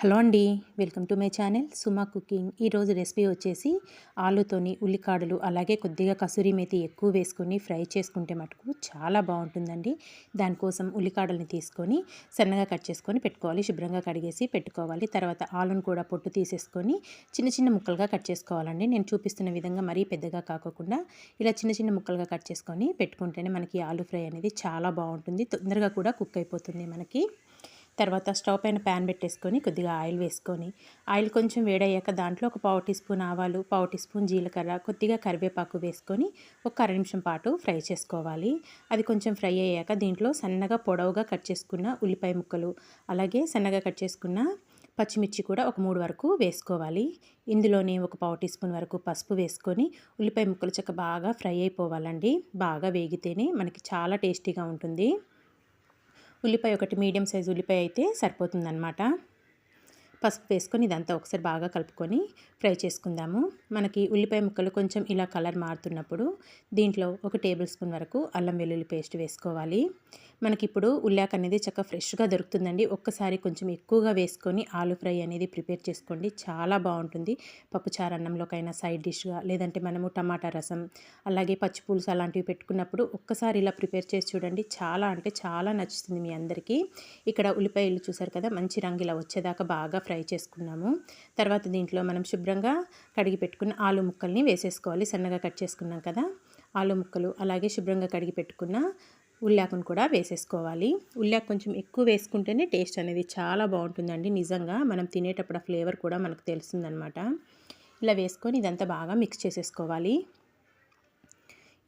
Hello అండి welcome to my channel Suma cooking. ఈరోజు recipe వచ్చేసి ఆలుతోని ఉల్లికాడలు అలాగే కొద్దిగా కసూరి మేతి ఎక్కువ వేసుకొని ఫ్రై చేసుకుంటే మటుకు చాలా బాగుంటుందండి. దానికోసం ఉల్లికాడల్ని తీసుకొని సన్నగా కట్ చేసుకొని పెట్టుకోవాలి శుభ్రంగా కడిగేసి పెట్టుకోవాలి. తర్వాత ఆలును కూడా పొట్టు తీసేసుకొని చిన్న చిన్న ముక్కలుగా కట్ చేసుకోవాలండి. నేను చూపిస్తున్న విధంగా మరీ పెద్దగా కాకుండా ఇలా చిన్న చిన్న ముక్కలుగా కట్ చేసుకొని పెట్టుకుంటేనే మనకి ఆలు ఫ్రై అనేది చాలా బాగుంటుంది. తొందరగా కూడా కుక్ అయిపోతుంది మనకి. తర్వాత స్టవ్ పైన ప్యాన్ పెట్టేసుకొని కొద్దిగా ఆయిల్ వేసుకొని ఆయిల్ కొంచెం వేడయ్యాక దాంట్లో ఒక పావు టీ స్పూన్ ఆవాలు పావు టీ స్పూన్ జీలకర్ర కొద్దిగా కరివేపాకు వేసుకొని ఒక అర నిమిషం పాటు ఫ్రై చేసుకోవాలి. అది కొంచెం ఫ్రై అయ్యాక దీంట్లో సన్నగా పొడవుగా కట్ చేసుకున్న ఉల్లిపాయ ముక్కలు అలాగే సన్నగా కట్ చేసుకున్న పచ్చిమిర్చి కూడా ఒక మూడు వరకు వేసుకోవాలి. ఇందులోనే ఒక పావు టీ స్పూన్ వరకు పసుపు వేసుకొని ఉల్లిపాయ ముక్కలు చక్క బాగా ఫ్రై అయిపోవాలండి. బాగా వేగితేనే మనకి చాలా టేస్టీగా ఉంటుంది. ఉల్లిపాయ ఒకటి మీడియం సైజు ఉల్లిపాయ అయితే సరిపోతుందన్నమాట. పసుపు వేసుకొని ఇదంతా ఒకసారి బాగా కలుపుకొని ఫ్రై చేసుకుందాము. మనకి ఉల్లిపాయ ముక్కలు కొంచెం ఇలా కలర్ మారుతున్నప్పుడు దీంట్లో ఒక టేబుల్ స్పూన్ వరకు అల్లం వెల్లుల్లి పేస్ట్ వేసుకోవాలి. మనకి ఇప్పుడు ఉల్లాక్ అనేది చక్కగా ఫ్రెష్గా దొరుకుతుందండి. ఒక్కసారి కొంచెం ఎక్కువగా వేసుకొని ఆలు ఫ్రై అనేది ప్రిపేర్ చేసుకోండి. చాలా బాగుంటుంది. పప్పుచారు అన్నంలోకైనా సైడ్ డిష్గా లేదంటే మనము టమాటా రసం అలాగే పచ్చి పులుసు అలాంటివి పెట్టుకున్నప్పుడు ఒక్కసారి ఇలా ప్రిపేర్ చేసి చూడండి. చాలా అంటే చాలా నచ్చుతుంది మీ అందరికీ. ఇక్కడ ఉల్లిపాయలు చూసారు కదా మంచి రంగు ఇలా వచ్చేదాకా బాగా ఫ్రై చేసుకున్నాము. తర్వాత దీంట్లో మనం శుభ్రంగా కడిగి పెట్టుకున్న ఆలు ముక్కల్ని వేసేసుకోవాలి. సన్నగా కట్ చేసుకున్నాం కదా ఆలు ముక్కలు అలాగే శుభ్రంగా కడిగి పెట్టుకున్న ఉల్లాకును కూడా వేసేసుకోవాలి. ఉల్లాకు కొంచెం ఎక్కువ వేసుకుంటేనే టేస్ట్ అనేది చాలా బాగుంటుందండి నిజంగా. మనం తినేటప్పుడు ఆ ఫ్లేవర్ కూడా మనకు తెలుస్తుందనమాట ఇలా వేసుకొని ఇదంతా బాగా మిక్స్ చేసేసుకోవాలి.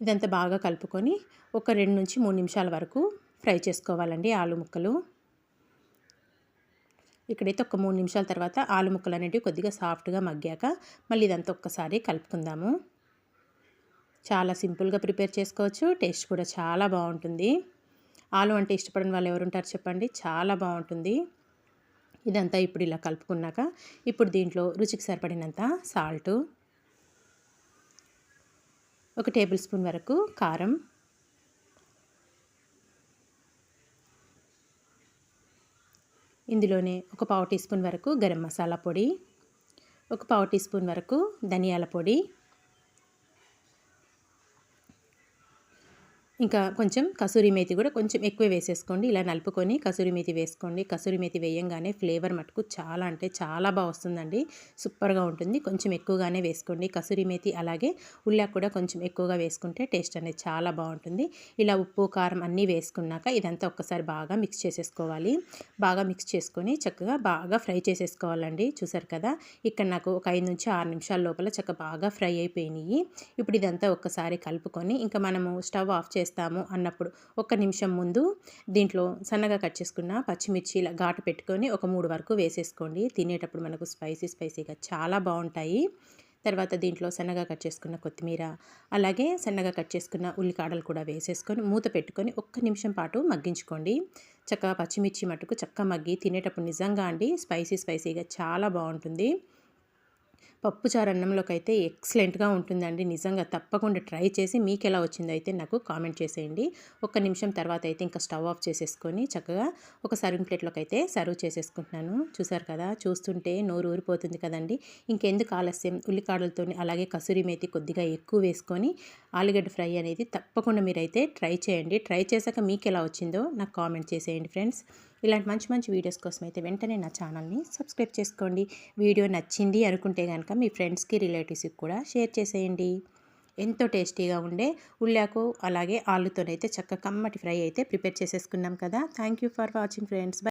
ఇదంతా బాగా కలుపుకొని ఒక రెండు నుంచి మూడు నిమిషాల వరకు ఫ్రై చేసుకోవాలండి ఆలు ముక్కలు. ఇక్కడైతే ఒక మూడు నిమిషాల తర్వాత ఆలు ముక్కలు అనేటివి కొద్దిగా సాఫ్ట్గా మగ్గాక మళ్ళీ ఇదంతా ఒక్కసారి కలుపుకుందాము. చాలా సింపుల్గా ప్రిపేర్ చేసుకోవచ్చు. టేస్ట్ కూడా చాలా బాగుంటుంది. ఆలు అంటే ఇష్టపడిన వాళ్ళు ఎవరుంటారు చెప్పండి? చాలా బాగుంటుంది. ఇదంతా ఇప్పుడు ఇలా కలుపుకున్నాక ఇప్పుడు దీంట్లో రుచికి సరిపడినంత సాల్టు. ఒక టేబుల్ స్పూన్ వరకు కారం. ఇందులోనే ఒక పావు టీ స్పూన్ వరకు గరం మసాలా పొడి. ఒక పావు టీ స్పూన్ వరకు ధనియాల పొడి. ఇంకా కొంచెం కసూరి మేతి కూడా కొంచెం ఎక్కువ వేసేసుకోండి. ఇలా నలుపుకొని కసూరి మేతి వేసుకోండి. కసూరి మేతి వేయంగానే ఫ్లేవర్ మటుకు చాలా అంటే చాలా బాగా వస్తుందండి. సూపర్గా ఉంటుంది. కొంచెం ఎక్కువగానే వేసుకోండి. కసూరి మేతి అలాగే ఉల్లాకు కూడా కొంచెం ఎక్కువగా వేసుకుంటే టేస్ట్ అనేది చాలా బాగుంటుంది. ఇలా ఉప్పు కారం అన్నీ వేసుకున్నాక ఇదంతా ఒక్కసారి బాగా మిక్స్ చేసేసుకోవాలి. బాగా మిక్స్ చేసుకొని చక్కగా బాగా ఫ్రై చేసేసుకోవాలండి. చూసారు కదా? ఇక్కడ నాకు ఒక ఐదు నుంచి ఆరు నిమిషాల లోపల చక్కగా బాగా ఫ్రై అయిపోయినాయి. ఇప్పుడు ఇదంతా ఒక్కసారి కలుపుకొని ఇంకా మనము స్టవ్ ఆఫ్ చేసి చేస్తాము అన్నప్పుడు ఒక నిమిషం ముందు దీంట్లో సన్నగా కట్ చేసుకున్న పచ్చిమిర్చి ఇలా ఘాటు పెట్టుకొని ఒక మూడు వరకు వేసేసుకోండి. తినేటప్పుడు మనకు స్పైసీ స్పైసీగా చాలా బాగుంటాయి. తర్వాత దీంట్లో సన్నగా కట్ చేసుకున్న కొత్తిమీర అలాగే సన్నగా కట్ చేసుకున్న ఉల్లికాడలు కూడా వేసేసుకొని మూత పెట్టుకొని ఒక్క నిమిషం పాటు మగ్గించుకోండి. చక్కగా పచ్చిమిర్చి మటుకు చక్క మగ్గి తినేటప్పుడు నిజంగా అండి స్పైసీ స్పైసీగా చాలా బాగుంటుంది. పప్పుచారు అన్నంలోకి అయితే ఎక్సలెంట్గా ఉంటుందండి. నిజంగా తప్పకుండా ట్రై చేసి మీకు ఎలా వచ్చిందో అయితే నాకు కామెంట్ చేసేయండి. ఒక్క నిమిషం తర్వాత అయితే ఇంకా స్టవ్ ఆఫ్ చేసేసుకొని చక్కగా ఒక సర్వింగ్ ప్లేట్లోకి అయితే సర్వ్ చేసేసుకుంటున్నాను. చూసారు కదా చూస్తుంటే నోరు ఊరిపోతుంది కదండి. ఇంకెందుకు ఆలస్యం? ఉల్లికాడలతో అలాగే కసూరి మేతి కొద్దిగా ఎక్కువ వేసుకొని ఆలుగడ్డ ఫ్రై అనేది తప్పకుండా మీరైతే ట్రై చేయండి. ట్రై చేశాక మీకు ఎలా వచ్చిందో నాకు కామెంట్ చేసేయండి ఫ్రెండ్స్. ఇలాంటి మంచి మంచి వీడియోస్ కోసం అయితే వెంటనే నా ఛానల్ని సబ్స్క్రైబ్ చేసుకోండి. వీడియో నచ్చింది అనుకుంటే కనుక మీ ఫ్రెండ్స్కి రిలేటివ్స్కి కూడా షేర్ చేసేయండి. ఎంతో టేస్టీగా ఉండే ఉల్లాకు అలాగే ఆలుతోనైతే చక్క కమ్మటి ఫ్రై అయితే ప్రిపేర్ చేసేసుకున్నాం కదా. Thank for watching friends.